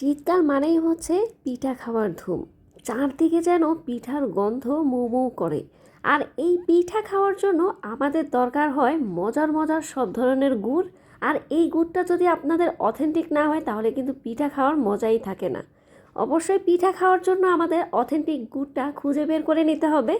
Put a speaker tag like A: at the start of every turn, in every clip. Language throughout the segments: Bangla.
A: শীতকাল মানেই হচ্ছে পিঠা খাওয়ার ধুম। চারদিকে যেন পিঠার গন্ধ মৌ মৌ করে। আর এই পিঠা খাওয়ার জন্য আমাদের দরকার হয় মজার মজার সব ধরনের গুড়। আর এই গুড়টা যদি আপনাদের অথেন্টিক না হয়, তাহলে কিন্তু পিঠা খাওয়ার মজাই থাকে না। অবশ্যই পিঠা খাওয়ার জন্য আমাদের অথেন্টিক গুড়টা খুঁজে বের করে নিতে হবে।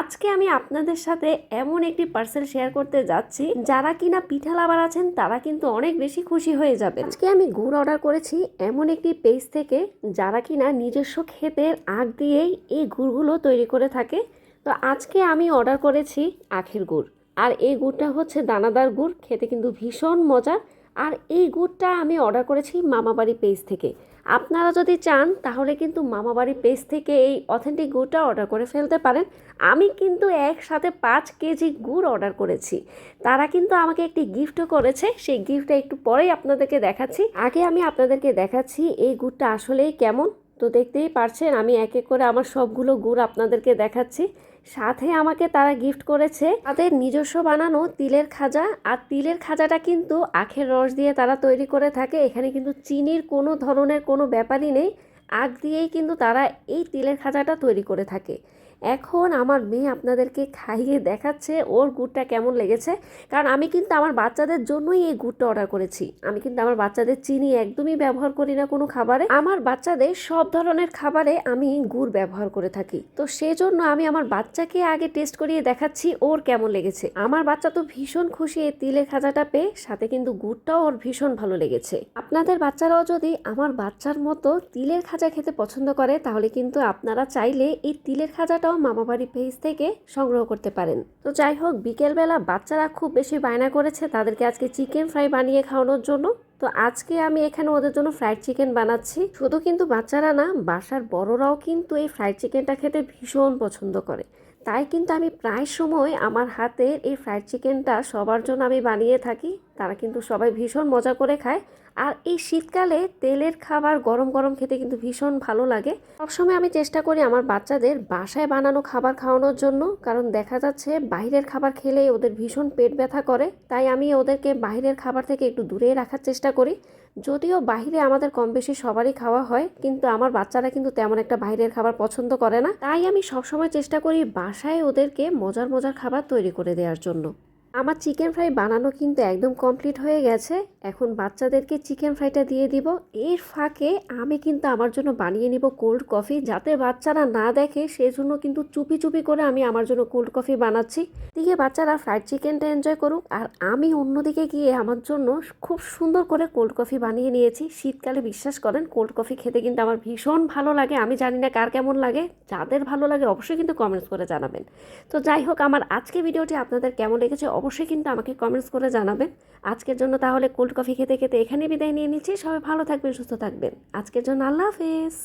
A: আজকে আমি আপনাদের সাথে এমন একটি পার্সেল শেয়ার করতে যাচ্ছি, যারা কিনা পিঠা লাভার আছেন তারা কিন্তু অনেক বেশি খুশি হয়ে যাবে আজকে আমি গুড় অর্ডার করেছি এমন একটি পেজ থেকে, যারা কিনা নিজস্ব ক্ষেতের আখ দিয়েই এই গুড়গুলো তৈরি করে থাকে। তো আজকে আমি অর্ডার করেছি আখের গুড়। আর এই গুড়টা হচ্ছে দানাদার গুড়, খেতে কিন্তু ভীষণ মজার। আর এই গুড়টা আমি অর্ডার করেছি মামাবাড়ি পেজ থেকে। আপনারা যদি চান, তাহলে কিন্তু মামাবাড়ি পেজ থেকে এই অথেন্টিক গুড়টা অর্ডার করে ফেলতে পারেন। আমি কিন্তু একসাথে পাঁচ কেজি গুড় অর্ডার করেছি। তারা কিন্তু আমাকে একটি গিফটও করেছে। সেই গিফটটা একটু পরেই আপনাদেরকে দেখাচ্ছি। আগে আমি আপনাদেরকে দেখাচ্ছি এই গুড়টা আসলেই কেমন। তো দেখতেই পারছেন, আমি এক এক করে আমার সবগুলো গুড় আপনাদেরকে দেখাচ্ছি। সাথে আমাকে তারা গিফট করেছে তাদের নিজস্ব বানানো তিলের খাজা। আর তিলের খাজাটা কিন্তু আখের রস দিয়ে তারা তৈরি করে থাকে। এখানে কিন্তু চিনির কোনো ধরনের কোনো ব্যাপারই নেই। আখ দিয়েই কিন্তু তারা এই তিলের খাজাটা তৈরি করে থাকে। এখন আমার মেয়ে আপনাদেরকে খাইয়ে দেখাচ্ছে ওর গুড়টা কেমন লেগেছে। কারণ আমি কিন্তু আমার বাচ্চাদের জন্যই এই গুড়টা অর্ডার করেছি। আমি কিন্তু আমার বাচ্চাদের চিনি একদমই ব্যবহার করি না কোনো খাবারে। আমার বাচ্চাদের সব ধরনের খাবারে আমি গুড় ব্যবহার করে থাকি। তো সেজন্য আমি আমার বাচ্চাকে আগে টেস্ট করিয়ে দেখাচ্ছি ওর কেমন লেগেছে। আমার বাচ্চা তো ভীষণ খুশি এই তিলের খাজাটা পেয়ে, সাথে কিন্তু গুড়টাও ওর ভীষণ ভালো লেগেছে। আপনাদের বাচ্চারাও যদি আমার বাচ্চার মতো তিলের খাজা খেতে পছন্দ করে, তাহলে কিন্তু আপনারা চাইলে এই তিলের খাজাটাও মামাবাড়ি পেজ থেকে সংগ্রহ করতে পারেন। তো যাই হোক, বিকেলবেলা বাচ্চারা খুব বেশি বায়না করেছে, তাদেরকে আজকে চিকেন ফ্রাই বানিয়ে খাওয়ানোর জন্য। তো আজকে আমি এখানে ওদের জন্য ফ্রাইড চিকেন বানাচ্ছি। শুধু কিন্তু বাচ্চারা না, বাসার বড়রাও কিন্তু এই ফ্রাইড চিকেনটা খেতে ভীষণ পছন্দ করে। তাই কিন্তু আমি প্রায় সময় আমার হাতের এই ফ্রাইড চিকেনটা সবার জন্য আমি বানিয়ে থাকি। তারা কিন্তু সবাই ভীষণ মজা করে খায়। আর এই শীতকালে তেলের খাবার গরম গরম খেতে কিন্তু ভীষণ ভালো লাগে। সবসময় আমি চেষ্টা করি আমার বাচ্চাদের বাসায় বানানো খাবার খাওয়ানোর জন্য, কারণ দেখা যাচ্ছে বাইরের খাবার খেলে ওদের ভীষণ পেট ব্যথা করে। তাই আমি ওদেরকে বাইরের খাবার থেকে একটু দূরে রাখার চেষ্টা করি। যদিও বাহিরে আমাদের কম বেশি সবারই খাওয়া হয়, কিন্তু আমার বাচ্চারা কিন্তু তেমন একটা বাইরের খাবার পছন্দ করে না। তাই আমি সবসময় চেষ্টা করি বাসায় ওদেরকে মজার মজার খাবার তৈরি করে দেওয়ার জন্য। আমার চিকেন ফ্রাই বানানো কিন্তু একদম কমপ্লিট হয়ে গেছে। এখন বাচ্চাদেরকে চিকেন ফ্রাইটা দিয়ে দিব। এর ফাঁকে আমি কিন্তু আমার জন্য বানিয়ে নিব কোল্ড কফি যাতে বাচ্চারা না দেখে, সেজন্য কিন্তু চুপি চুপি করে আমি আমার জন্য কোল্ড কফি বানাচ্ছি। দিকে বাচ্চারা ফ্রাইড চিকেনটা এনজয় করুক। আর আমি অন্যদিকে গিয়ে আমার জন্য খুব সুন্দর করে কোল্ড কফি বানিয়ে নিয়েছি। শীতকালে বিশ্বাস করেন কোল্ড কফি খেতে কিন্তু আমার ভীষণ ভালো লাগে। আমি জানি না কার কেমন লাগে। যাদের ভালো লাগে অবশ্যই কিন্তু কমেন্টস করে জানাবেন। তো যাই হোক, আমার আজকে ভিডিওটি আপনাদের কেমন লেগেছে অবশ্যই কিন্তু আমাকে কমেন্টস করে জানাবেন আজকের জন্য তাহলে কোল্ড কফি খেতে খেতে এখানে বিদায় নিয়ে নিচ্ছি। সবাই ভালো থাকবেন, সুস্থ থাকবেন। আজকের জন্য আল্লাহ হাফেজ।